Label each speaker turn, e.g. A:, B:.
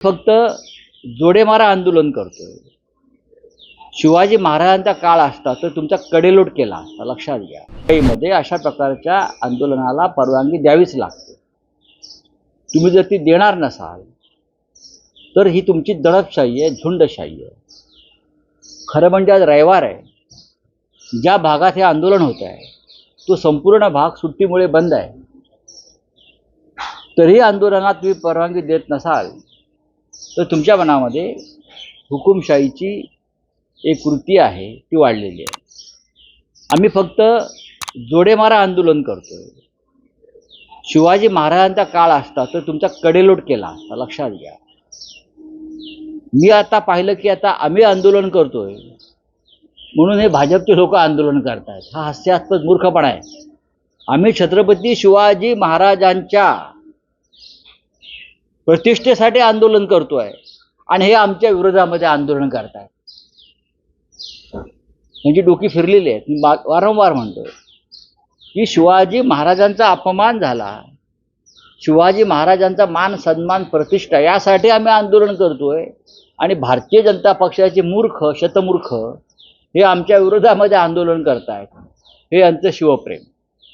A: फक्त जोडेमारा आंदोलन करतोय. शिवाजी महाराजांचा काळ असता तर तुमचा कडेलोट केला असता. लक्षात घ्या. मध्ये अशा प्रकारच्या आंदोलनाला परवानगी द्यावीच लागते. तुम्ही जर ती देणार नसाल तर ही तुमची दडपशाही आहे झुंडशाही आहे. खरं म्हणजे आज रविवार आहे. ज्या भागात हे आंदोलन होत आहे तो संपूर्ण भाग सुट्टीमुळे बंद आहे. तरी आंदोलनात तुम्ही परवानगी देत नसाल तर तुमच्या मनामध्ये हुकुमशाहीची एक कृती आहे ती वाढलेली आहे. आम्ही फक्त जोडेमारा आंदोलन करतोय. शिवाजी महाराजांचा काळ असता तर तुमचा कडेलोट केला असता लक्षात घ्या. मी आता पाहिलं की आता आम्ही आंदोलन करतोय. म्हणून हे भाजपचे लोक आंदोलन करतायत. हा हास्यास्पद मूर्खपणा आहे. आम्ही छत्रपती शिवाजी महाराजांच्या प्रतिष्ठेसाठी आंदोलन करतो आहे आणि हे आमच्या विरोधामध्ये आंदोलन करताय. म्हणजे डोकी फिरलेली आहेत. मी वा- वारंवार म्हणतोय. की शिवाजी महाराजांचा अपमान झाला. शिवाजी महाराजांचा मान सन्मान प्रतिष्ठा यासाठी आम्ही आंदोलन करतोय. आणि भारतीय जनता पक्षाचे मूर्ख शतमूर्ख हे आमच्या विरोधामध्ये आंदोलन करतायत. हे यांचं शिवप्रेम.